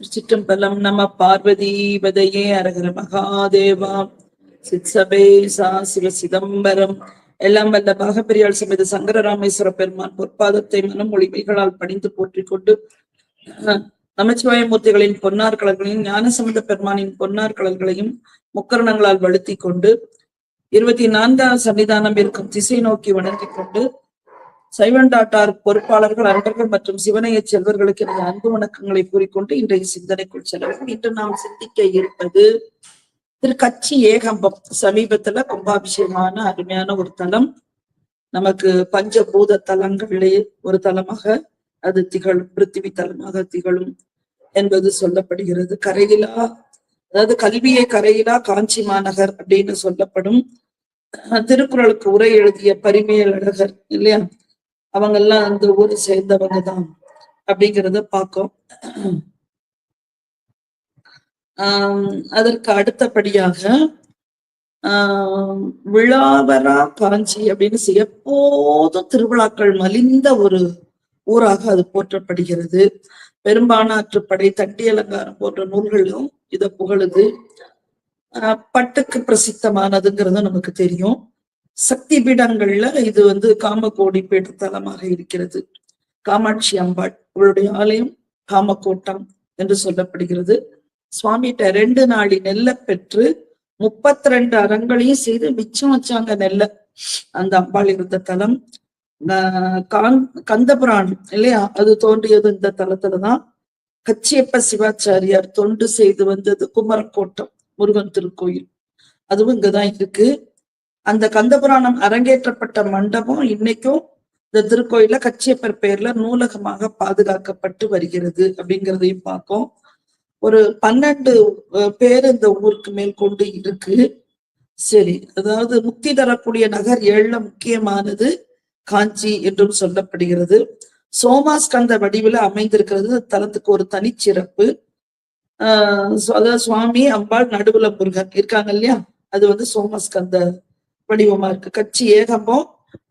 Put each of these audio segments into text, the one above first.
திருச்சிற்றம்பலம் நம பார்வதி பதையே அரகர மகாதேவா. சித்சபேசா சிவ சிதம்பரம். எல்லாம் வல்ல பாகப்பெரியாள் சமேத சங்கரராமேஸ்வர பெருமான் பொற்பாதத்தை மனம் ஒளிமைகளால் பணிந்து போற்றிக் கொண்டு அஹ், நமச்சிவாயமூர்த்திகளின் பொன்னார் கலர்களையும் ஞானசமுத பெருமானின் பொன்னார் கலர்களையும் முக்கரணங்களால் வழுத்திக் கொண்டு இருபத்தி நான்காம் சன்னிதானம் இருக்கும் திசை நோக்கி வணங்கிக் கொண்டு சைவண்டாட்டார் பொறுப்பாளர்கள் அன்பர்கள் மற்றும் சிவனைய செல்வர்களுக்கு எனது அன்பு வணக்கங்களை கூறிக்கொண்டு இன்றைய சிந்தனைக்குள் செல்லவும். இன்று நாம் சிந்திக்க இருப்பது திரு கச்சி ஏகம்பம். சமீபத்துல கும்பாபிஷேகமான அருமையான ஒரு தலம். நமக்கு பஞ்சபூத தலங்களிலே ஒரு தலமாக அது திகழும் பிருத்திவி தலமாக திகழும் என்பது சொல்லப்படுகிறது. கரையிலா அதாவது கல்வியை கரையிலா காஞ்சி மாநகர் அப்படின்னு சொல்லப்படும். திருக்குறளுக்கு உரை எழுதிய பரிமையல் அழகர் இல்லையா? அவங்க எல்லாம் அந்த ஊரை சேர்ந்தவங்க தான் அப்படிங்கிறத பார்க்கும். ஆஹ் அதற்கு அடுத்தபடியாக ஆஹ் விழாவரா காஞ்சி அப்படின்னு எப்போதும் திருவிழாக்கள் மலிந்த ஒரு ஊராக அது போற்றப்படுகிறது. பெரும்பானாற்றுப்படை தட்டி அலங்காரம் போன்ற நூல்களும் இத புகழுது. ஆஹ் பட்டுக்கு பிரசித்தமானதுங்கிறது நமக்கு தெரியும். சக்தி பீடங்கள்ல இது வந்து காமகோடி பீட தலமாக இருக்கிறது. காமாட்சி அம்பாள் இவளுடைய ஆலயம் காமக்கோட்டம் என்று சொல்லப்படுகிறது. சுவாமிகிட்ட ரெண்டு நாளி நெல்லை பெற்று முப்பத்தி ரெண்டு அறங்களையும் செய்து மிச்சம் வச்சாங்க நெல்லை. அந்த அம்பாள் இருந்த தலம். ஆஹ் கந்தபுராணம் இல்லையா? அது தோன்றியது இந்த தலத்துலதான். கச்சியப்ப சிவாச்சாரியார் தொண்டு செய்து வந்தது குமரக்கோட்டம் முருகன் திருக்கோயில். அதுவும் இங்கதான் இருக்கு. அந்த கந்தபுராணம் அரங்கேற்றப்பட்ட மண்டபம் இன்னைக்கும் இந்த திருக்கோயில கச்சியப்பர் பெயர்ல நூலகமாக பாதுகாக்கப்பட்டு வருகிறது அப்படிங்கிறதையும் பார்க்கும். ஒரு பன்னெண்டு பேர் இந்த ஊருக்கு மேல் கொண்டு இருக்கு. சரி அதாவது முக்தி தரக்கூடிய நகர் ஏழுல முக்கியமானது காஞ்சி என்றும் சொல்லப்படுகிறது. சோமாஸ்கந்த வடிவில அமைந்திருக்கிறது. தலத்துக்கு ஒரு தனிச்சிறப்பு. ஆஹ் அதாவது சுவாமி அம்பாள் நடுவுல முருகன் இருக்காங்க இல்லையா? அது வந்து சோமஸ்கந்த வடிவமா இருக்கு. கட்சி ஏகம்பம்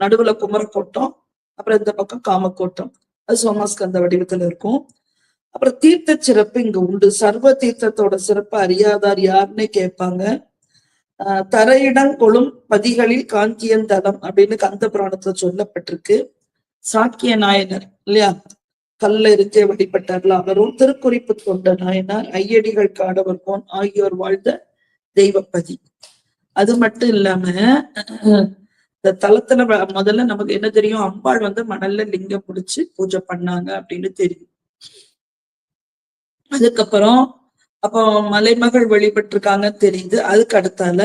நடுவுல குமரக்கோட்டம் அப்புறம் இந்த பக்கம் காமக்கோட்டம் அது சோமாஸ்கந்த வடிவத்துல இருக்கும். அப்புறம் தீர்த்த சிறப்பு இங்க உண்டு. சர்வ தீர்த்தத்தோட சிறப்பு அறியாதார் யாருன்னு கேட்பாங்க. ஆஹ் தரையிடம் பதிகளில் காஞ்சியன் தலம் அப்படின்னு கந்த புராணத்துல சொல்லப்பட்டிருக்கு. சாக்கிய நாயனர் இல்லையா? கல்ல இருந்தே வழிபட்டார்ல. அவரும் திருக்குறிப்பு கொண்ட நாயனார் ஐயடிகள் காடவர் போன் ஆகியோர் வாழ்ந்த தெய்வப்பதி. அது மட்டும் இல்லாம இந்த தலத்துல முதல்ல நமக்கு என்ன தெரியும்? அம்பாள் வந்து மணல்ல லிங்கம் பிடிச்சு பூஜை பண்ணாங்க அப்படின்னு தெரியும். அதுக்கப்புறம் அப்போ மலைமகள் வழிபட்டிருக்காங்கன்னு தெரியுது. அதுக்கு அடுத்தால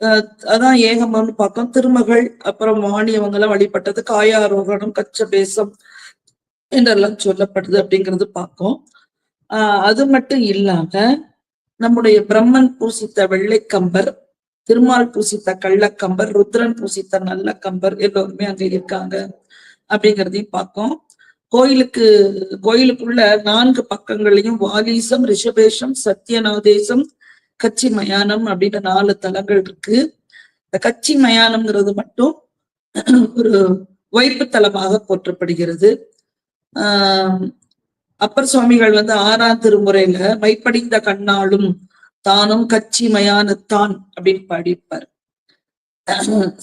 அஹ் அதான் ஏகமம்னு பார்க்கோம். திருமகள் அப்புறம் வாணி அவங்க எல்லாம் வழிபட்டது. காயாரோகணம் கச்சபேசம் என்றெல்லாம் சொல்லப்படுது அப்படிங்கிறது பார்க்கும். ஆஹ் அது மட்டும் இல்லாம நம்முடைய பிரம்மன் பூசித்த வெள்ளைக்கம்பர் திருமால் பூசித்த கள்ளக்கம்பர் ருத்ரன் பூசித்த நல்ல கம்பர் எல்லோருமே அங்க இருக்காங்க அப்படிங்கிறதையும் பார்க்கும். கோயிலுக்கு கோயிலுக்குள்ள நான்கு பக்கங்களையும் வாலீசம் ரிஷபேஷம் சத்யநாதேசம் கச்சி மயானம் அப்படின்ற நாலு தலங்கள் இருக்கு. இந்த கச்சி மயானம்ங்கிறது மட்டும் ஒரு வைப்பு தலமாக போற்றப்படுகிறது. ஆஹ் அப்பர் சுவாமிகள் வந்து ஆறாம் திருமுறையில மைப்படிந்த கண்ணாலும் தானும் கச்சி மயானத்தான் அப்படின்னு பாடியிருப்பார்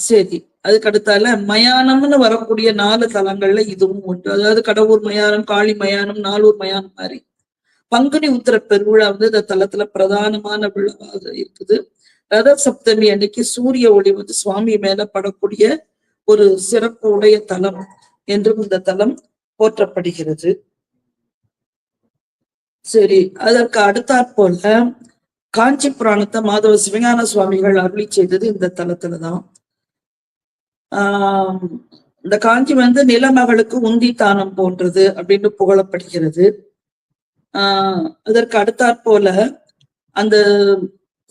சரி அதுக்கு அடுத்தால மயானம்னு வரக்கூடிய நாலு தலங்கள்ல இதுவும் ஒன்று. அதாவது கடவுர் மயானம் காளி மயானம் நாலூர் மயானம் மாதிரி. பங்குனி உத்தர பெருவிழா வந்து இந்த தலத்துல பிரதானமான விழாவாக இருக்குது. ரத சப்தமி அன்னைக்கு சூரிய ஒளி வந்து சுவாமி மேல படக்கூடிய ஒரு சிறப்பு உடைய தலம் என்றும் இந்த தலம் போற்றப்படுகிறது. சரி அதற்கு அடுத்தாற்போல காஞ்சி புராணத்தை மாதவ சிவஞான சுவாமிகள் அருளி செய்தது இந்த தலத்துலதான். ஆஹ் இந்த காஞ்சி வந்து நிலமகளுக்கு உந்தி தானம் போன்றது அப்படின்னு புகழப்படுகிறது. ஆஹ் அதற்கு அடுத்தாற்போல அந்த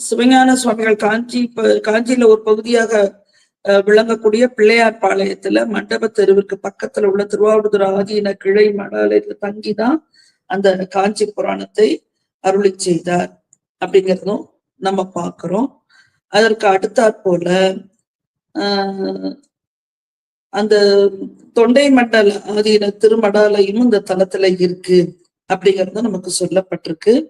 சிவஞான சுவாமிகள் காஞ்சி காஞ்சியில ஒரு பகுதியாக அஹ், விளங்கக்கூடிய பிள்ளையார் பாளையத்துல மண்டப தெருவிற்கு பக்கத்துல உள்ள திருவாவூர் ஆதீன கிளை மடாலயத்துல தங்கிதான் அந்த காஞ்சி புராணத்தை அருளி செய்தார். அப்படிங்கிறதும் நம்ம பார்க்கிறோம். அதற்கு அடுத்தாற்போல ஆஹ் அந்த தொண்டை மண்டல ஆதீன திருமடாலயம் இந்த தலத்துல இருக்கு அப்படிங்கிறது நமக்கு சொல்லப்பட்டிருக்கு.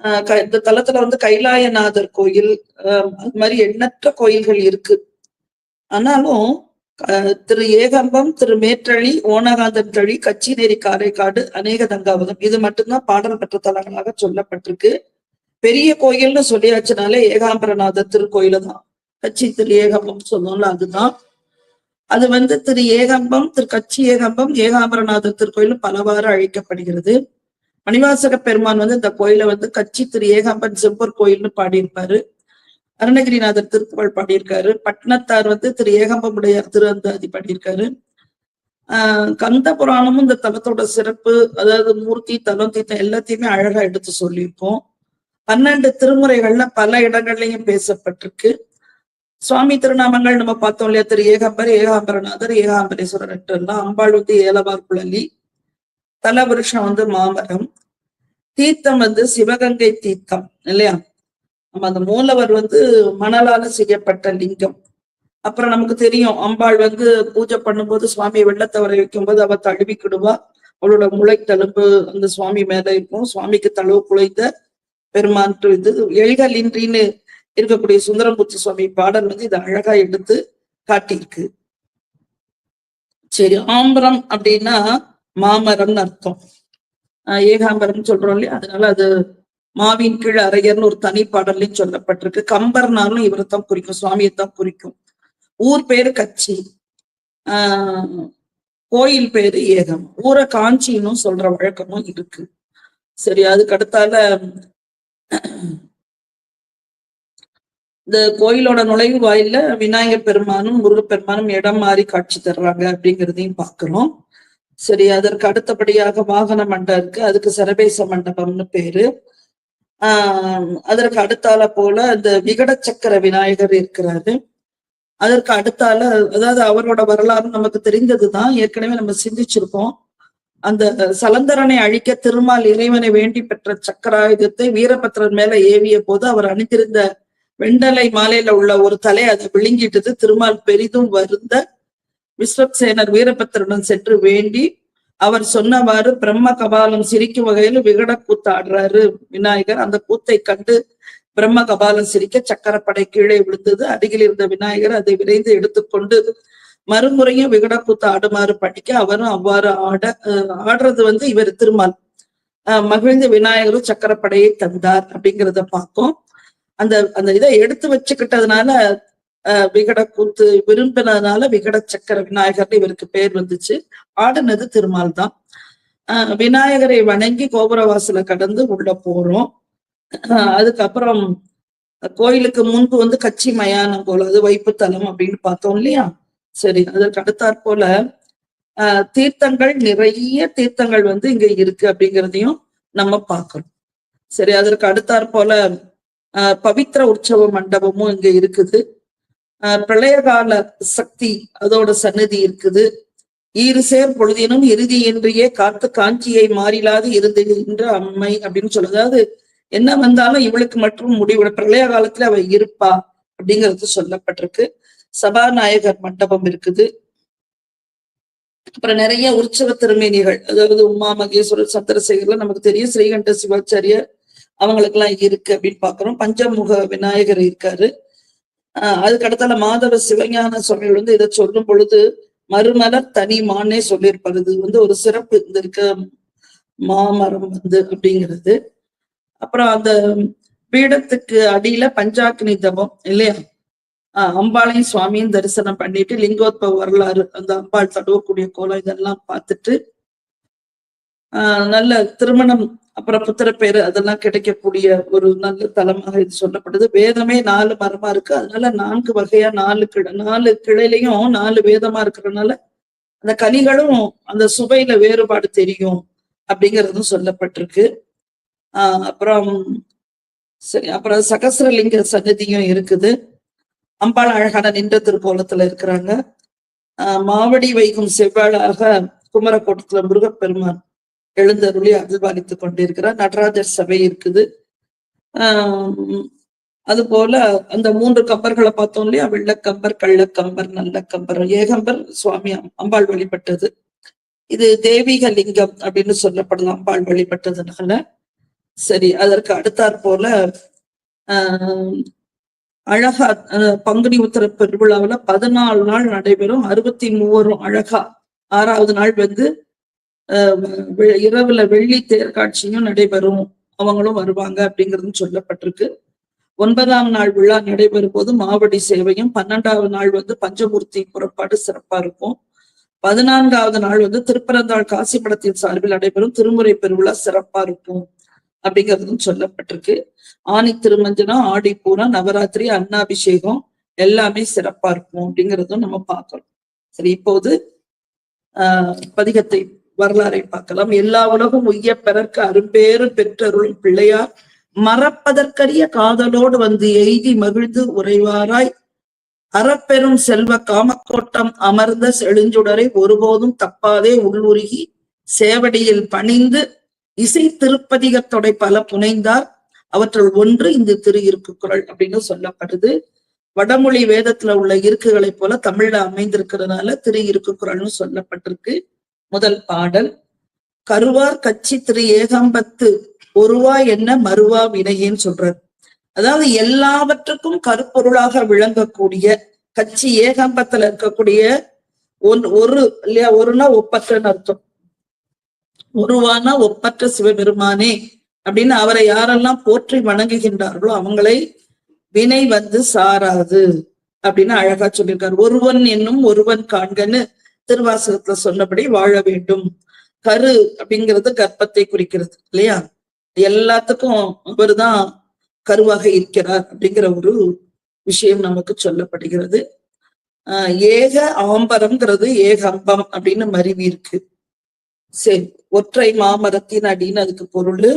ஆஹ் க- இந்த தலத்துல வந்து கைலாயநாதர் கோயில் அது மாதிரி எண்ணற்ற கோயில்கள் இருக்கு. ஆனாலும் ஆஹ் திரு ஏகம்பம் திரு மேற்றழி ஓனகாந்தன் தளி கச்சிநேரி காரைக்காடு அநேக தங்காவதம் இது மட்டும்தான் பாடல் பெற்ற தலங்களாக சொல்லப்பட்டிருக்கு. பெரிய கோயில்னு சொல்லியாச்சுனாலே ஏகாம்பரநாதர் திருக்கோயில தான் கச்சி திரு ஏகம்பம் சொன்னோம்ல அதுதான். அது வந்து திரு ஏகம்பம் திரு கச்சி ஏகம்பம் ஏகாம்பரநாதர் திருக்கோயில் பலவாறு அழைக்கப்படுகிறது. மணிவாசக பெருமான் வந்து இந்த கோயிலை வந்து கச்சி திரு ஏகாம்பன் செம்பூர் கோயில்னு பாடியிருப்பாரு. அருணகிரிநாதர் திருப்புகழ் பாடியிருக்காரு. பட்னத்தார் வந்து திரு ஏகம்பமுடையார் திரு அந்தாதி பாடியிருக்காரு. ஆஹ் கந்த புராணமும் இந்த தலத்தோட சிறப்பு அதாவது மூர்த்தி தலம் தீர்த்தம் எல்லாத்தையுமே அழகா எடுத்து சொல்லியிருக்கோம். பன்னெண்டு திருமுறைகள்ல பல இடங்கள்லயும் பேசப்பட்டிருக்கு. சுவாமி திருநாமங்கள் நம்ம பார்த்தோம் இல்லையா? திரு ஏகாம்பர் ஏகாம்பரநாதர் ஏகாம்பரேஸ்வரர் எல்லாம் அம்பாள் வந்து ஏலவார் குழலி தலபுருஷன் வந்து மாமரம். தீர்த்தம் வந்து சிவகங்கை தீர்த்தம் இல்லையா? நம்ம அந்த மூலவர் வந்து மணலால செய்யப்பட்ட லிங்கம். அப்புறம் நமக்கு தெரியும் அம்பாள் வந்து பூஜை பண்ணும்போது சுவாமி வெள்ளத்தை வர வைக்கும்போது அவ தழுவிக்கிடுவா அவளோட முளை தழும்பு அந்த சுவாமி மேல இருக்கும். சுவாமிக்கு தழுவு குலைந்த பெருமான் இது எழிகளின்றின்னு இருக்கக்கூடிய சுந்தரமூர்த்தி சுவாமி பாடல் வந்து இதை அழகா எடுத்து காட்டியிருக்கு. சரி ஆம்பரம் அப்படின்னா மாமரம்னு அர்த்தம். ஏகாம்பரம் சொல்றோம் இல்லையா? அதனால அது மாவின் கீழ் அரையர்னு ஒரு தனி பாடல்லையும் சொல்லப்பட்டிருக்கு. கம்பர்னாலும் இவரை தான் குறிக்கும் சுவாமியை தான் குறிக்கும். ஊர் பேரு கச்சி. ஆஹ் கோயில் பேரு ஏகம். ஊரை காஞ்சின்னு சொல்ற வழக்கமும் இருக்கு. சரி அதுக்கு அடுத்தால இந்த கோயிலோட நுழைவு வாயில விநாயகர் பெருமானும் முருகப்பெருமானும் இடம் மாறி காட்சி தர்றாங்க அப்படிங்கிறதையும் பார்க்கிறோம். சரி அதற்கு அடுத்தபடியாக வாகன மண்டபம் இருக்கு. அதுக்கு சரபேச மண்டபம்னு பேரு. ஆஹ் அதற்கு அடுத்தால போல அந்த விகட சக்கர விநாயகர் இருக்கிறாரு. அதற்கு அடுத்தால அதாவது அவரோட வரலாறு நமக்கு தெரிந்ததுதான். ஏற்கனவே நம்ம சிந்திச்சிருக்கோம் அந்த சலந்தரனை அழிக்க திருமால் இறைவனை வேண்டி பெற்ற சக்கராயுதத்தை வீரபத்ரன் மேல ஏவிய போது அவர் அணிந்திருந்த வெண்டலை மாலையில உள்ள ஒரு தலை அதை விழுங்கிட்டது. திருமால் பெரிதும் வருந்த விஸ்வக்சேனர் வீரபத்திரனுடன் சென்று வேண்டி அவர் சொன்னவாறு பிரம்ம கபாலம் சிரிக்கும் வகையில் விகட கூத்து ஆடுறாரு விநாயகர் அந்த கூத்தை கண்டு பிரம்ம கபாலம் சிரிக்க சக்கரப்படை கீழே விழுந்தது. அருகில் இருந்த விநாயகர் அதை விரைந்து எடுத்துக்கொண்டு மறுமுறையும் விகடக்கூத்து ஆடுமாறு படிக்க அவரும் அவ்வாறு ஆட அஹ் ஆடுறது வந்து இவர் திருமால் மகிழ்ந்த விநாயகரும் சக்கரப்படையை தந்தார் அப்படிங்கிறத பார்க்கும் அந்த அந்த இதை எடுத்து வச்சுக்கிட்டதுனால அஹ் விகட கூத்து விரும்பினதுனால விகட சக்கர விநாயகர்னு இவருக்கு பேர் வந்துச்சு. ஆடினது திருமால் தான் விநாயகரை வணங்கி கோபுரவாசல கடந்து உள்ள போறோம். அதுக்கப்புறம் கோயிலுக்கு முன்பு வந்து கச்சி மயானம் போல அது வைப்புத்தலம் அப்படின்னு பார்த்தோம் இல்லையா? சரி அதற்கு அடுத்தாற் போல ஆஹ் தீர்த்தங்கள் நிறைய தீர்த்தங்கள் வந்து இங்க இருக்கு அப்படிங்கிறதையும் நம்ம பார்க்கணும். சரி அதற்கு அடுத்தாற் போல ஆஹ் பவித்ர உற்சவ மண்டபமும் இங்க இருக்குது. ஆஹ் பிரளயகால சக்தி அதோட சன்னதி இருக்குது. ஈறு சேர் பொழுதினும் இறுதியின்றியே காத்து காஞ்சியை மாறிலாது இருந்துகின்ற அம்மை அப்படின்னு சொல்லுது. அதாவது என்ன வந்தாலும் இவளுக்கு மட்டும் முடிவு பிரளய காலத்துல அவ இருப்பா அப்படிங்கிறது சொல்லப்பட்டிருக்கு. சபாநாயகர் மண்டபம் இருக்குது. அப்புறம் நிறைய உற்சவ திருமேனிகள் அதாவது உமா மகேஸ்வரர் சந்திரசேகர்லாம் நமக்கு தெரியும். ஸ்ரீகண்ட சிவாச்சாரியர் அவங்களுக்கு எல்லாம் இருக்கு அப்படின்னு பாக்குறோம் பஞ்சமுக விநாயகர் இருக்காரு. ஆஹ் அதுக்கு அடுத்தால மாதவ சிவஞான சுவாமிகள் வந்து இதை சொல்லும் பொழுது மறுமலர் தனி மானே சொல்லியிருப்பாரு. இது வந்து ஒரு சிறப்பு இந்த இருக்க மாமரம் வந்து அப்படிங்கிறது. அப்புறம் அந்த பீடத்துக்கு அடியில பஞ்சாக்னி தபம் இல்லையா? அம்பாளையும் சுவாமியும் தரிசனம் பண்ணிட்டு லிங்கோத்பவ வரலாறு அந்த அம்பாள் தடுவக்கூடிய கோலம் இதெல்லாம் பார்த்துட்டு ஆஹ் நல்ல திருமணம் அப்புறம் புத்திர பேரு அதெல்லாம் கிடைக்கக்கூடிய ஒரு நல்ல தலமாக இது சொல்லப்படுது. வேதமே நாலு மரமா இருக்கு. அதனால நான்கு வகையா நாலு கிளை நாலு கிளையிலையும் நாலு வேதமா இருக்கிறதுனால அந்த கனிகளும் அந்த சுவையில வேறுபாடு தெரியும் அப்படிங்கிறதும் சொல்லப்பட்டிருக்கு. ஆஹ் அப்புறம் சரி அப்புறம் சகசரலிங்க சன்னதியும் இருக்குது. அம்பாள் அழகான நின்ற திருக்கோலத்துல இருக்கிறாங்க. மாவடி வைகும் செவ்வாழாக குமரக்கோட்டத்துல முருகப்பெருமான் எழுந்தருளி அருள்பாலித்துக் கொண்டிருக்கிறார். நடராஜர் சபை இருக்குது. ஆஹ் அது போல அந்த மூன்று கம்பர்களை பார்த்தோம் இல்லையா? வெள்ளக்கம்பர் கள்ளக்கம்பர் நல்ல கம்பர் ஏகம்பர் சுவாமி அம்- அம்பாள் வழிபட்டது. இது தெய்வீக லிங்கம் அப்படின்னு சொல்லப்படலாம் அம்பாள் வழிபட்டதுனால. சரி அதற்கு அடுத்தாற் போல ஆஹ் அழகா பங்குனி உத்தர பெருவிழாவில் பதினாலு நாள் நடைபெறும். அறுபத்தி மூவரும் அழகா ஆறாவது நாள் வந்து ஆஹ் இரவுல வெள்ளி தேர் காட்சியும் நடைபெறும். அவங்களும் வருவாங்க அப்படிங்கிறது சொல்லப்பட்டிருக்கு. ஒன்பதாம் நாள் விழா நடைபெறும் போது மாவடி சேவையும் பன்னெண்டாவது நாள் வந்து பஞ்சமூர்த்தி புறப்பாடு சிறப்பா இருக்கும். பதினான்காவது நாள் வந்து திருப்பரந்தாள் காசிப்படத்தின் சார்பில் நடைபெறும். திருமுறை பெருவிழா சிறப்பா இருக்கும். அப்படிங்கிறதும் சொல்லப்பட்டிருக்கு. ஆனி திருமஞ்சனம் ஆடி பூரா நவராத்திரி அன்னாபிஷேகம் எல்லாமே சிறப்பா இருக்கும் அப்படிங்கிறதும் நம்ம பார்க்கலாம் சரி இப்போது ஆஹ் பதிகத்தை வரலாறை பார்க்கலாம். எல்லா உலகம் உய்ய பிறர்க்கு அரும்பேறு பெற்றருள் பிள்ளையார். மறப்பதற்கரிய காதலோடு வந்து எய்தி மகிழ்ந்து உறைவாராய். அறப்பெரும் செல்வ காமக்கோட்டம் அமர்ந்த செழுஞ்சுடரை ஒருபோதும் தப்பாதே உள்ளுருகி. சேவடியில் பணிந்து இசை திருப்பதிகத்தொடை பல புனைந்தார். அவற்றுள் ஒன்று இந்த திரு குரல் அப்படின்னு சொல்லப்படுது. வடமொழி வேதத்துல உள்ள இருக்குகளைப் போல தமிழ்ல அமைந்திருக்கிறதுனால திரு குரல்னு சொல்லப்பட்டிருக்கு. முதல் பாடல். கருவார் கட்சி திரு ஏகாம்பத்து ஒருவா என்ன மறுவா வினையேன்னு சொல்றார் அதாவது எல்லாவற்றுக்கும் கருப்பொருளாக விளங்கக்கூடிய கட்சி ஏகாம்பத்துல இருக்கக்கூடிய ஒன் ஒரு இல்லையா ஒருனா ஒப்பற்றன்னு அர்த்தம். ஒருவானா ஒப்பற்ற சிவபெருமானே அப்படின்னு அவரை யாரெல்லாம் போற்றி வணங்குகின்றார்களோ அவங்களை வினை வந்து சாராது அப்படின்னு அழகா சொல்லியிருக்காரு. ஒருவன் என்னும் ஒருவன் காண்கன்னு திருவாசகத்துல சொன்னபடி வாழ வேண்டும். கரு அப்படிங்கிறது கர்ப்பத்தை குறிக்கிறது இல்லையா? எல்லாத்துக்கும் அவர்தான் கருவாக இருக்கிறார் அப்படிங்கிற ஒரு விஷயம் நமக்கு சொல்லப்படுகிறது. ஆஹ் ஏக ஆம்பரம்ங்கிறது ஏகம்பம் அப்படின்னு மருவி இருக்கு. சரி ஒற்றை மாமரத்தின் அடின்னு அதுக்கு பொருள்.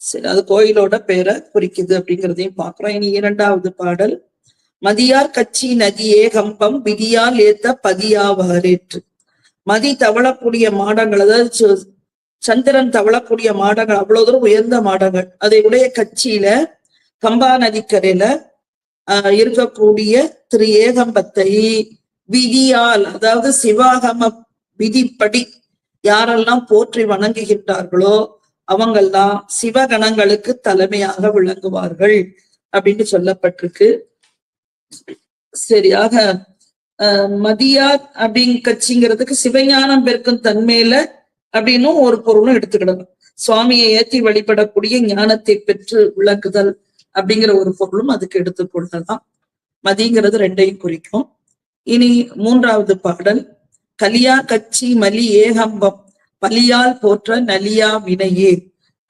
சரி அது கோயிலோட பேரை குறிக்குது அப்படிங்கிறதையும் பாக்குறோம் இனி இரண்டாவது பாடல். மதியார் கட்சி நதியே கம்பம் விதியால் ஏத்த பதியாவாரேற்று. மதி தவழக்கூடிய மாடங்கள் அதாவது சந்திரன் தவழக்கூடிய மாடங்கள் அவ்வளவு தூரம் உயர்ந்த மாடங்கள். அதை உடைய கட்சியில கம்பா நதிக்கரையில ஆஹ் இருக்கக்கூடிய திரு ஏகம்பத்தை விதியால் அதாவது சிவாகம விதிப்படி யாரெல்லாம் போற்றி வணங்குகின்றார்களோ அவங்கெல்லாம் சிவகணங்களுக்கு தலைமையாக விளங்குவார்கள் அப்படின்னு சொல்லப்பட்டிருக்கு. சரியாக ஆஹ் மதியார் அப்படிங்க கட்சிங்கிறதுக்கு சிவஞானம் பெருக்கும் தன்மையில அப்படின்னும் ஒரு பொருளும் எடுத்துக்கிடணும். சுவாமியை ஏற்றி வழிபடக்கூடிய ஞானத்தை பெற்று விளக்குதல் அப்படிங்கிற ஒரு பொருளும் அதுக்கு எடுத்துக்கொள்ளலாம் மதிங்கிறது ரெண்டையும் குறிக்கும். இனி மூன்றாவது பாடல். கலியா கச்சி மலி ஏகம்பம் பலியால் போற்ற நலியா வினையே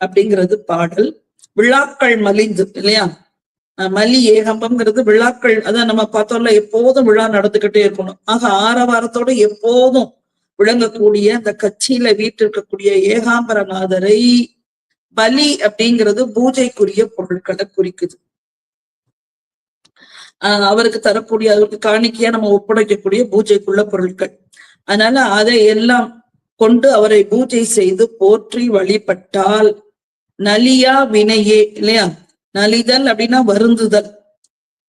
அப்படிங்கிறது பாடல். விழாக்கள் மலிந்து இல்லையா? மலி ஏகம்பம்ங்கிறது விழாக்கள் அதான் நம்ம பார்த்தோம்ல எப்போதும் விழா நடந்துகிட்டே இருக்கணும். ஆக ஆரவாரத்தோட எப்போதும் விளங்கக்கூடிய அந்த கட்சியில வீட்டிருக்கக்கூடிய ஏகாம்பரநாதரை பலி அப்படிங்கிறது பூஜைக்குரிய பொருட்களை குறிக்குது. ஆஹ் அவருக்கு தரக்கூடிய அவருக்கு காணிக்கையா நம்ம ஒப்படைக்கக்கூடிய பூஜைக்குள்ள பொருட்கள். அதனால அதை எல்லாம் கொண்டு அவரை பூஜை செய்து போற்றி வழிபட்டால் நலியா வினையே இல்லையா? நலிதல் அப்படின்னா வருந்துதல்.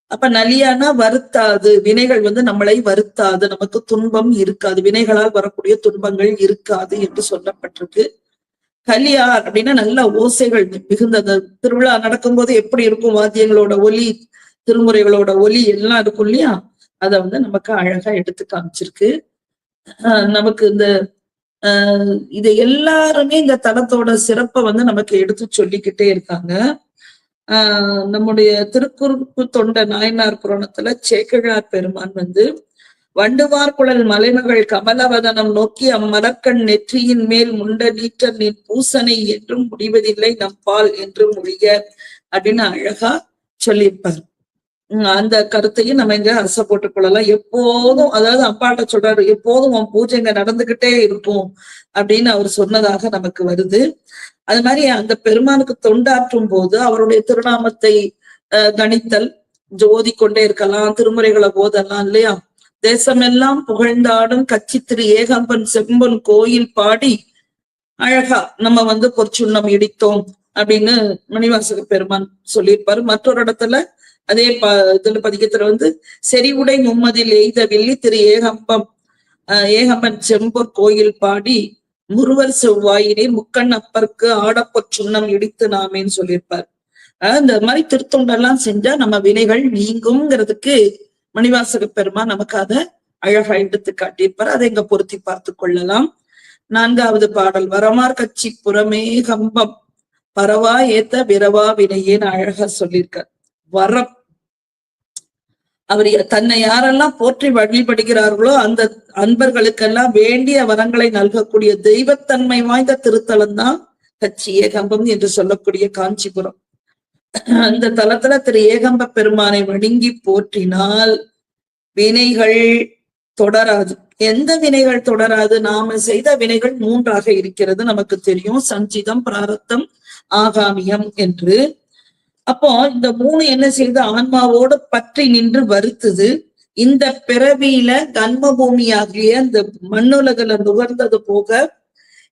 அப்ப நலியானா வருத்தாது. வினைகள் வந்து நம்மளை வருத்தாது. நமக்கு துன்பம் இருக்காது. வினைகளால் வரக்கூடிய துன்பங்கள் இருக்காது என்று சொல்லப்பட்டிருக்கு. கலியார் அப்படின்னா நல்ல ஓசைகள் மிகுந்த திருவிழா நடக்கும்போது எப்படி இருக்கும்? வாத்தியங்களோட ஒலி திருமுறைகளோட ஒலி எல்லாம் இருக்கும் இல்லையா? அதை வந்து நமக்கு அழகா எடுத்து காமிச்சிருக்கு. நமக்கு இந்த ஆஹ் இது எல்லாருமே இந்த தலத்தோட சிறப்பை வந்து நமக்கு எடுத்து சொல்லிக்கிட்டே இருக்காங்க. ஆஹ் நம்முடைய திருக்குறுப்பு தொண்ட நாயனார் புராணத்துல சேக்கிழார் பெருமான் வந்து வண்டுவார் குழல் மலைமகள் கமலவதனம் நோக்கி அம்மலக்கண் நெற்றியின் மேல் முண்ட நீற்ற நின் பூசனை என்றும் முடிவதில்லை நம்பால் என்றும் மொழிக அப்படின்னு அழகா சொல்லியிருப்பார். அந்த கருத்தையும் நம்ம இங்க அரச போட்டுக் கொள்ளலாம். எப்போதும் அதாவது அப்பாட்ட சொல்றாரு எப்போதும் உன் பூஜை இங்க நடந்துகிட்டே இருக்கும் அப்படின்னு அவர் சொன்னதாக நமக்கு வருது. அது மாதிரி அந்த பெருமானுக்கு தொண்டாற்றும் போது அவருடைய திருநாமத்தை அஹ், கணித்தல் ஜோதி கொண்டே இருக்கலாம் திருமுறைகளை போதெல்லாம் இல்லையா? தேசமெல்லாம் புகழ்ந்தாடும் கச்சி திரு ஏகம்பன் செம்பன் கோயில் பாடி அழகா நம்ம வந்து பொற்சுண்ணம் இடித்தோம் அப்படின்னு மணிவாசக பெருமான் சொல்லியிருப்பாரு. மற்றொரு இடத்துல அதே ப இதுல பதிக்கத்துல வந்து செறிவுடை மும்மதில் எய்த வெள்ளி திரு ஏகம்பம் ஏகம்பன் செம்பூர் கோயில் பாடி முருவர் செவ்வாயினை முக்கண் அப்பருக்கு ஆடப்பொற் சுண்ணம் இடித்து நாமேன்னு சொல்லியிருப்பார். இந்த மாதிரி திருத்தொண்டெல்லாம் செஞ்சா நம்ம வினைகள் நீங்கும்ங்கிறதுக்கு மணிவாசக பெருமா நமக்கு அதை அழகா எடுத்து காட்டியிருப்பார். அதை இங்க பொருத்தி பார்த்து கொள்ளலாம். நான்காவது பாடல் வரமார் கட்சி புறமே கம்பம் பரவா ஏத்த விரவா வினையேன்னு அழகா சொல்லியிருக்கார். வரம் அவர் தன்னை யாரெல்லாம் போற்றி வழிபடுகிறார்களோ அந்த அன்பர்களுக்கெல்லாம் வேண்டிய வரங்களை நல்கக்கூடிய தெய்வத்தன்மை வாய்ந்த திருத்தலம் தான் கட்சி ஏகம்பம் என்று சொல்லக்கூடிய காஞ்சிபுரம். அந்த தலத்துல திரு ஏகம்ப பெருமானை வணங்கி போற்றினால் வினைகள் தொடராது. எந்த வினைகள் தொடராது? நாம செய்த வினைகள் மூன்றாக இருக்கிறது நமக்கு தெரியும். சஞ்சிதம் பிராரத்தம் ஆகாமியம் என்று அப்போ இந்த மூணு என்ன செய்யுது ஆன்மாவோடு பற்றி நின்று வருத்துது. இந்த பிறவியில கன்ம பூமியாகிய இந்த மண்ணுலகில நுகர்ந்தது போக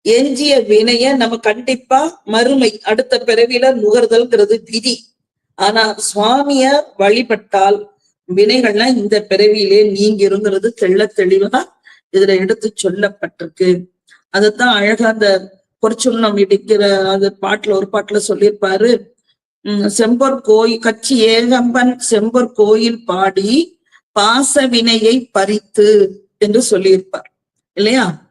எஞ்சிய வினைய நம்ம கண்டிப்பா மறுமை அடுத்த பிறவியில நுகர்தல்ங்கிறது விதி. ஆனா சுவாமிய வழிபட்டால் வினைகள்லாம் இந்த பிறவியிலே நீங்கிருங்கிறது தெள்ள தெளிவா இதுல எடுத்து சொல்லப்பட்டிருக்கு. அதுதான் அழகா அந்த பொற்சுண்ணம் இடிக்கிற அந்த பாட்டுல ஒரு பாட்டுல சொல்லியிருப்பாரு. செம்பொற் கோயில் கச்சி ஏகம்பன் செம்பொற் கோயில் பாடி பாச வினையை பறித்து என்று சொல்லியிருப்பார். இல்லையா?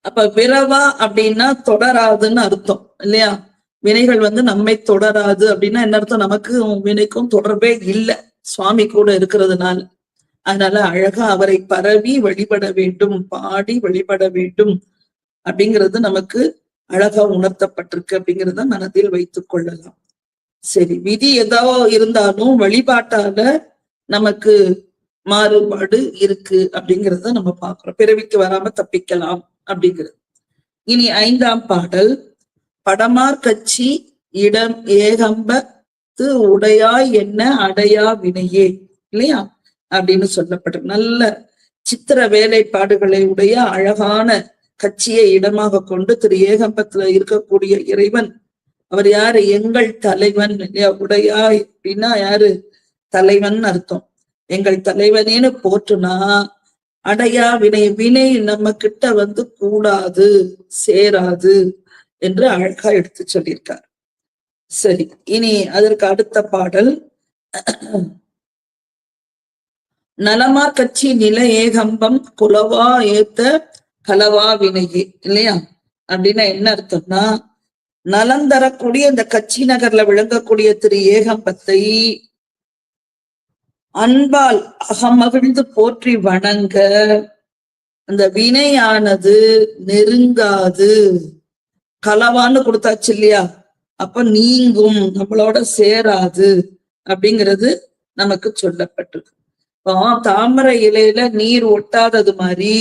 அப்ப விரவா அப்படின்னா தொடராதுன்னு அர்த்தம். இல்லையா? வினைகள் வந்து நம்மை தொடராது அப்படின்னா என்ன அர்த்தம்? நமக்கு வினைக்கும் தொடர்பே இல்லை. சுவாமி கூட இருக்கிறதுனால. அதனால அழகா அவரை பரவி வழிபட வேண்டும் பாடி வழிபட வேண்டும் அப்படிங்கிறது நமக்கு அழகா உணர்த்தப்பட்டிருக்கு அப்படிங்கிறத மனதில் வைத்துக் கொள்ளலாம். சரி விதி ஏதோ இருந்தாலும் வழிபாட்டால நமக்கு மாறுபாடு இருக்கு அப்படிங்கிறத நம்ம பார்க்கிறோம். பிறவிக்கு வராம தப்பிக்கலாம் அப்படிங்கிறது. இனி ஐந்தாம் பாடல். படமார் கட்சி இடம் ஏகம்பத்து உடையாய் என்ன அடையா வினையே இல்லையா? அப்படின்னு சொல்லப்பட்டிருக்கு. நல்ல சித்திர வேலைப்பாடுகளை உடைய அழகான கட்சியை இடமாக கொண்டு திரு ஏகம்பத்துல இருக்கக்கூடிய இறைவன். அவர் யாரு? எங்கள் தலைவன். உடையா அப்படின்னா யாரு? தலைவன் அர்த்தம். எங்கள் தலைவனேன்னு போற்றுனா அடையா வினை வினை நம்ம கிட்ட வந்து கூடாது சேராது என்று அழகா எடுத்து சொல்லியிருக்கார். சரி இனி அதற்கு அடுத்த பாடல். நலமா கட்சி நில ஏகம்பம் குலவா ஏத்த கலவா வினையே இல்லையா? அப்படின்னா என்ன அர்த்தம்னா நலம் தரக்கூடிய இந்த கட்சி நகர்ல விளங்கக்கூடிய திரு ஏகம்பத்தை அன்பால் அகமகிழ்ந்து போற்றி வணங்க. அந்த வினையானது நெருங்காது. கலவான்னு கொடுத்தாச்சு இல்லையா? அப்ப நீங்கும் நம்மளோட சேராது அப்படிங்கிறது நமக்கு சொல்லப்பட்டிருக்கு. இப்போ தாமரை இலையில நீர் ஒட்டாதது மாதிரி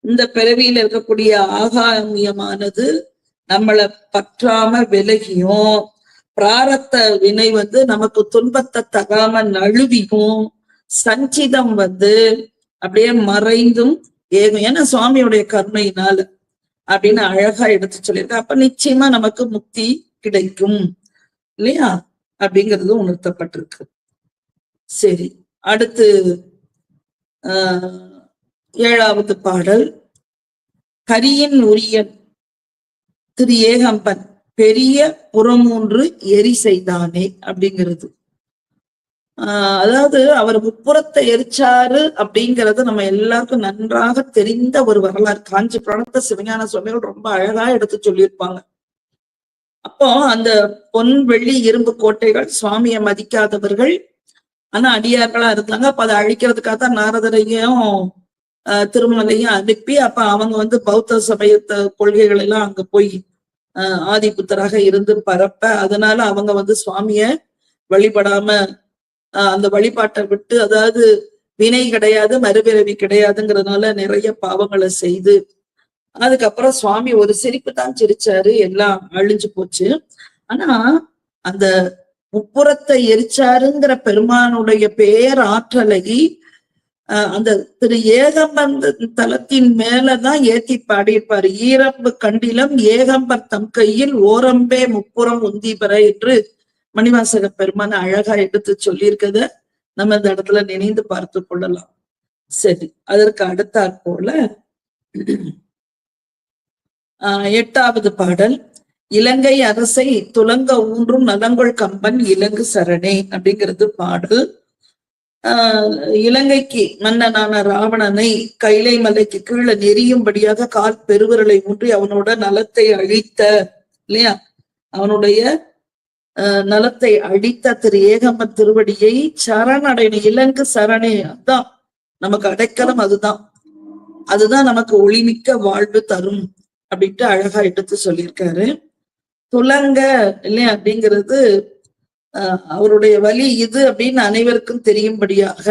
இந்த பிறவியில இருக்கக்கூடிய ஆகாமியமானது நம்மளை பற்றாம விலகியும். பிராரத்த வினை வந்து நமக்கு துன்பத்தை தகாம நழுவியும். சஞ்சிதம் வந்து அப்படியே மறைந்தும் ஏகும். ஏன்னா சுவாமியுடைய கருணையினால அப்படின்னு அழகா எடுத்து சொல்லியிருக்க. அப்ப நிச்சயமா நமக்கு முக்தி கிடைக்கும். இல்லையா? அப்படிங்கிறது உணர்த்தப்பட்டிருக்கு. சரி அடுத்து ஆஹ் ஏழாவது பாடல். கரியின் உரியன் திரு ஏகம்பன் பெரிய புறமூன்று எரி செய்தானே அப்படிங்கிறது. ஆஹ் அதாவது அவர் முப்புறத்தை எரிச்சாரு அப்படிங்கறது நம்ம எல்லாருக்கும் நன்றாக தெரிந்த ஒரு வரலாறு. காஞ்சி புராணத்தை சிவஞான சுவாமிகள் ரொம்ப அழகா எடுத்து சொல்லியிருப்பாங்க. அப்போ அந்த பொன் வெள்ளி இரும்பு கோட்டைகள் சுவாமியை மதிக்காதவர்கள் ஆனா அடியார்களா இருந்தாங்க. அப்ப அதை அழிக்கிறதுக்காக தான் நாரதரையும் திருமலையும் அனுப்பி அப்ப அவங்க வந்து பௌத்த சமயத்த கொள்கைகள் எல்லாம் அங்க போய் ஆஹ் ஆதிபுத்தராக இருந்து பரப்ப அதனால அவங்க வந்து சுவாமிய வழிபடாம அந்த வழிபாட்டை விட்டு அதாவது வினை கிடையாது மறுபிறவி கிடையாதுங்கிறதுனால நிறைய பாவங்களை செய்து அதுக்கப்புறம் சுவாமி ஒரு சிரிப்பு தான் சிரிச்சாரு எல்லாம் அழிஞ்சு போச்சு. ஆனா அந்த முப்புறத்தை எரிச்சாருங்கிற பெருமானுடைய பேர் ஆற்றலை அந்த திரு ஏகம்பந்த தலத்தின் மேலதான் ஏத்தி பாடியிருப்பார். ஈரம்பு கண்டிலம் ஏகம்பர் தம் கையில் ஓரம்பே முப்புறம் உந்திபர என்று மணிவாசக பெருமான அழகா எடுத்து சொல்லியிருக்கத நம்ம இந்த இடத்துல நினைந்து பார்த்து கொள்ளலாம். சரி அதற்கு அடுத்தாற் போல ஆஹ் எட்டாவது பாடல் இலங்கை அரசை துலங்க ஊன்றும் நலங்கொள் கம்பன் இலங்கு சரணே அப்படிங்கிறது பாடல். இலங்கைக்கு மன்னனான ராவணனை கைலை மலைக்கு கீழே நெறியும்படியாக கால் பெருவிரலை ஊன்றி அவனோட நலத்தை அழித்த இல்லையா? அவனுடைய நலத்தை அழித்த திரு ஏகம்ப திருவடியை சரணடைன இலங்கு சரணே அதான் நமக்கு அடைக்கலம் அதுதான். அதுதான் நமக்கு ஒளிமிக்க வாழ்வு தரும் அப்படின்ட்டு அழகா எடுத்து சொல்லியிருக்காரு. துலங்க இல்லையா? அப்படிங்கிறது அவருடைய வழி இது அப்படின்னு அனைவருக்கும் தெரியும்படியாக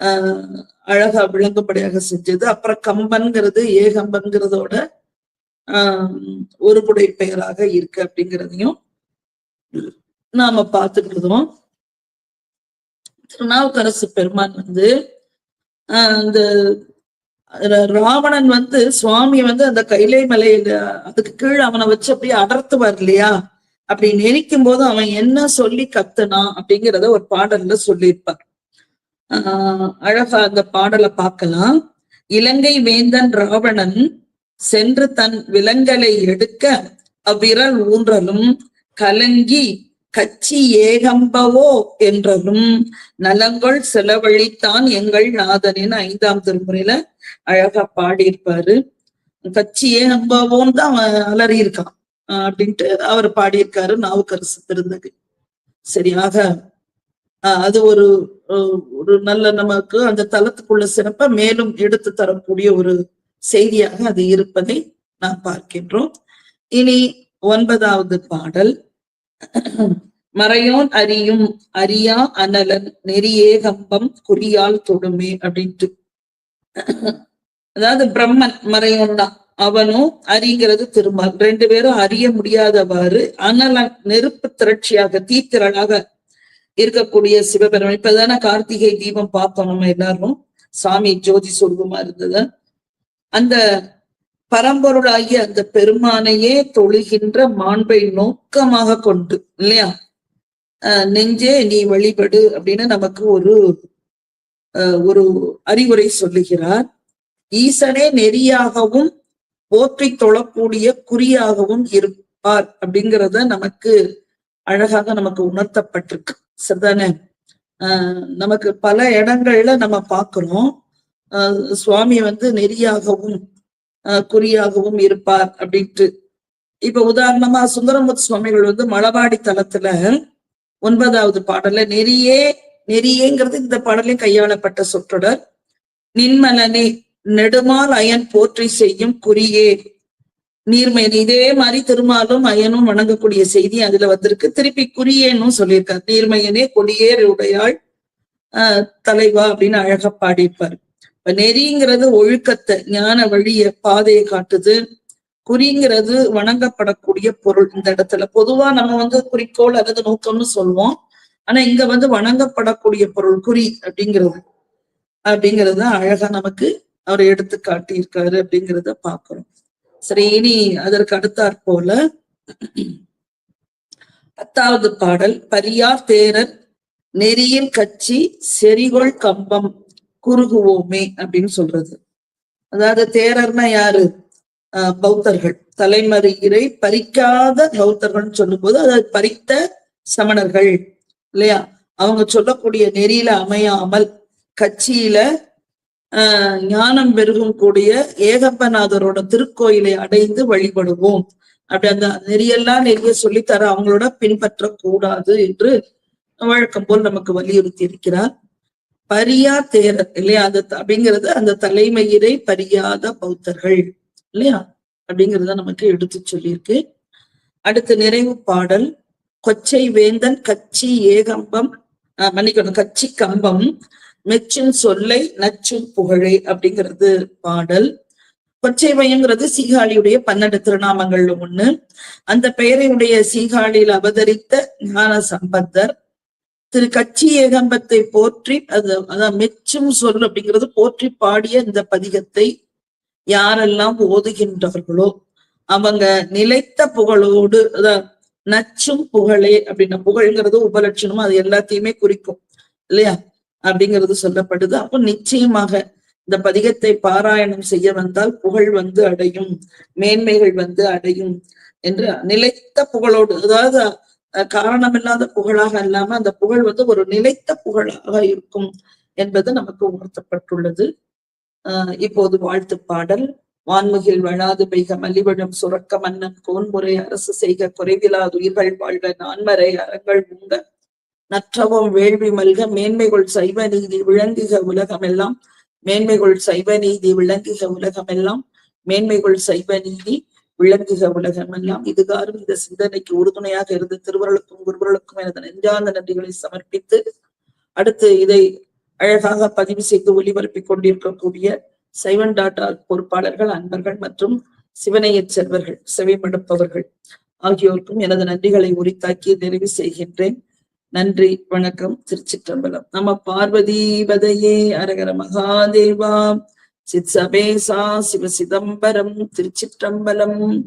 ஆஹ் அழகா விளங்கும்படியாக செஞ்சது. அப்புறம் கம்பன்கிறது ஏகம்பன்கிறதோட ஆஹ் ஒரு புடை பெயராக இருக்கு அப்படிங்கிறதையும் நாம பார்த்துக்கிறதும் திருநாவுக்கரசு பெருமான் வந்து அந்த ராவணன் வந்து சுவாமி வந்து அந்த கைலை மலையில அதுக்கு கீழே அவனை வச்சு அப்படியே அடர்த்துவார் இல்லையா? அப்படி நினைக்கும் போது அவன் என்ன சொல்லி கத்துனான் அப்படிங்கிறத ஒரு பாடல்ல சொல்லியிருப்பான். ஆஹ் அழகா அந்த பாடலை பார்க்கலாம். இலங்கை வேந்தன் ராவணன் சென்று தன் விலங்கலை எடுக்க அவ்விரல் ஊன்றலும் கலங்கி கச்சி ஏகம்பவோ என்றலும் நலங்கள் செலவழித்தான் எங்கள் நாதனின் ஐந்தாம் திருமுறையில அழகா பாடியிருப்பாரு. கச்சி ஏகம்பவோன்னு தான் அவன் அலறியிருக்கான். அப்படின்ட்டு அவர் பாடியிருக்காரு நாவுக்கரசு திருந்தகு. சரியாக? ஆஹ் அது ஒரு ஒரு நல்ல நமக்கு அந்த தலத்துக்குள்ள சிறப்ப மேலும் எடுத்து தரக்கூடிய ஒரு செய்தியாக அது இருப்பதை நாம் பார்க்கின்றோம். இனி ஒன்பதாவது பாடல். மறையோன் அறியும் அறியா அனலன் நெறியே கம்பம் குறியால் தொடுமே அப்படின்ட்டு. அதாவது பிரம்மன் மறையோன் தான். அவனும் அறிங்கிறது திருமால் ரெண்டு பேரும் அறிய முடியாதவாறு அனலன் நெருப்பு திரட்சியாக தீத்திரளாக இருக்கக்கூடிய சிவபெருமான். இப்பதானே கார்த்திகை தீபம் பார்த்தோம் நம்ம எல்லாரும். சாமி ஜோதி சொர்க்கமா இருந்தது. அந்த பரம்பொருளாகிய அந்த பெருமானையே தொழுகின்ற மாண்பை நோக்கமாக கொண்டு இல்லையா? நெஞ்சே நீ வழிபடு அப்படின்னு நமக்கு ஒரு அஹ் ஒரு அறிவுரை சொல்லுகிறார். ஈசனே நெறியாகவும் போற்றி தொழக்கூடிய குறியாகவும் இருப்பார் அப்படிங்கிறத நமக்கு அழகாக நமக்கு உணர்த்தப்பட்டிருக்கு. சரிதானே? ஆஹ் நமக்கு பல இடங்கள்ல நம்ம பார்க்கிறோம். ஆஹ் சுவாமி வந்து நெறியாகவும் ஆஹ் குறியாகவும் இருப்பார் அப்படின்ட்டு. இப்ப உதாரணமா சுந்தரமுத்து சுவாமிகள் வந்து மலபாடி தலத்துல ஒன்பதாவது பாடல்ல நெறியே நெறியேங்கிறது இந்த பாடலையும் கையாளப்பட்ட சொற்றொடர். நின்மலனே நெடுமால் அயன் போற்றி செய்யும் குறியே. நீர்மையன் இதே மாதிரி திருமாலும் அயனும் வணங்கக்கூடிய செய்தி அதுல வந்திருக்கு. திருப்பி குறியேன்னு சொல்லியிருக்காரு. நீர்மையனே கொடியேர் உடையாள் ஆஹ் தலைவா அப்படின்னு அழகா பாடியிருப்பாரு. இப்ப நெறிங்கிறது ஒழுக்கத்தை ஞான வழிய பாதையை காட்டுது. குறிங்கிறது வணங்கப்படக்கூடிய பொருள் இந்த இடத்துல. பொதுவா நம்ம வந்து குறிக்கோள் அல்லது நோக்கம்னு சொல்லுவோம். ஆனா இங்க வந்து வணங்கப்படக்கூடிய பொருள் குறி அப்படிங்கிறது. அப்படிங்கிறது தான் அழகா நமக்கு அவர் எடுத்து காட்டியிருக்காரு அப்படிங்கிறத பாக்குறோம் சரி இனி அதற்கு அடுத்தாற் போல. பத்தாவது பாடல் பரியார் தேரர் நெறியில் கச்சி செறிகொள் கம்பம் குறுகுவோமே அப்படின்னு சொல்றது. அதாவது தேரர்னா யாரு? பௌத்தர்கள். தலைமறையிறை பறிக்காத பௌத்தர்கள்னு சொல்லும்போது அதை பறித்த சமணர்கள் இல்லையா? அவங்க சொல்லக்கூடிய நெறியில அமையாமல் கட்சியில ஞானம் பெருகும் கூடிய ஏகப்பநாதரோட திருக்கோயிலை அடைந்து வழிபடுவோம். அப்படி அந்த நெறியெல்லாம் நெறிய சொல்லித்தர அவங்களோட பின்பற்ற கூடாது என்று வழக்கம் போல் நமக்கு வலியுறுத்தி இருக்கிறார். பரியா தேரர் இல்லையா? அந்த அப்படிங்கிறது அந்த தலைமையிலே பரியாத பௌத்தர்கள் இல்லையா? அப்படிங்கிறத நமக்கு எடுத்து சொல்லியிருக்கு. அடுத்து நிறைவு பாடல் கொச்சை வேந்தன் கச்சி ஏகம்பம் ஆஹ் மன்னிக்கணும் கச்சி கம்பம். மெச்சும் சொல்லை நச்சும் புகழே அப்படிங்கிறது பாடல். கொச்சைவயங்கிறது சீகாழியுடைய பன்னெண்டு திருநாமங்கள்ல ஒண்ணு. அந்த பெயரையுடைய சீகாழியில் அவதரித்த ஞான சம்பந்தர் திரு கச்சி ஏகம்பத்தை போற்றி அது அதான் மெச்சும் சொல் அப்படிங்கிறது போற்றி பாடிய இந்த பதிகத்தை யாரெல்லாம் ஓதுகின்றார்களோ அவங்க நிலைத்த புகழோடு அதான் நச்சும் புகழே அப்படின்னா புகழ்ங்கிறது உபலட்சணமும் அது எல்லாத்தையுமே குறிக்கும் இல்லையா? அப்படிங்கிறது சொல்லப்படுது. அப்போ நிச்சயமாக இந்த பதிகத்தை பாராயணம் செய்ய வந்தால் புகழ் வந்து அடையும் மேன்மைகள் வந்து அடையும் என்று நிலைத்த புகழோடு அதாவது காரணமில்லாத புகழாக இல்லாம அந்த புகழ் வந்து ஒரு நிலைத்த புகழாக இருக்கும் என்பது நமக்கு உணர்த்தப்பட்டுள்ளது. ஆஹ் இப்போது வாழ்த்து பாடல். வான்முகில் வழாது பெய்க மலிவழும் சுரக்க மன்னன் கோன்முறை அரசு செய்க குறைவிலாது உயிர்கள் வாழ்க நான்மறை அறங்கள் உங்க நற்றவம் வேள்வி மல்க மேன்மைகள் சைவ நீதி விளங்குக உலகமெல்லாம். மேன்மைகள் சைவ நீதி விளங்குக உலகமெல்லாம். மேன்மைகள் சைவ நீதி விளங்குக உலகமெல்லாம். இதுகாரும் இந்த சிந்தனைக்கு உறுதுணையாக இருந்து திருவருளுக்கும் குருவர்களுக்கும் எனது நெஞ்சார்ந்த நன்றிகளை சமர்ப்பித்து அடுத்து இதை அழகாக பதிவு செய்து ஒளிபரப்பிக் கொண்டிருக்கக்கூடிய சைவன் டாட்டா பொறுப்பாளர்கள் அன்பர்கள் மற்றும் சிவனைய செல்வர்கள் செவிமடுப்பவர்கள் ஆகியோருக்கும் எனது நன்றிகளை உரித்தாக்கி நிறைவு செய்கின்றேன். நன்றி வணக்கம் திருச்சிற்றம்பலம். நம பார்வதிபதையே அரகர மகாதேவா. சித் சபேசா சிவ சிதம்பரம் திருச்சிற்றம்பலம்.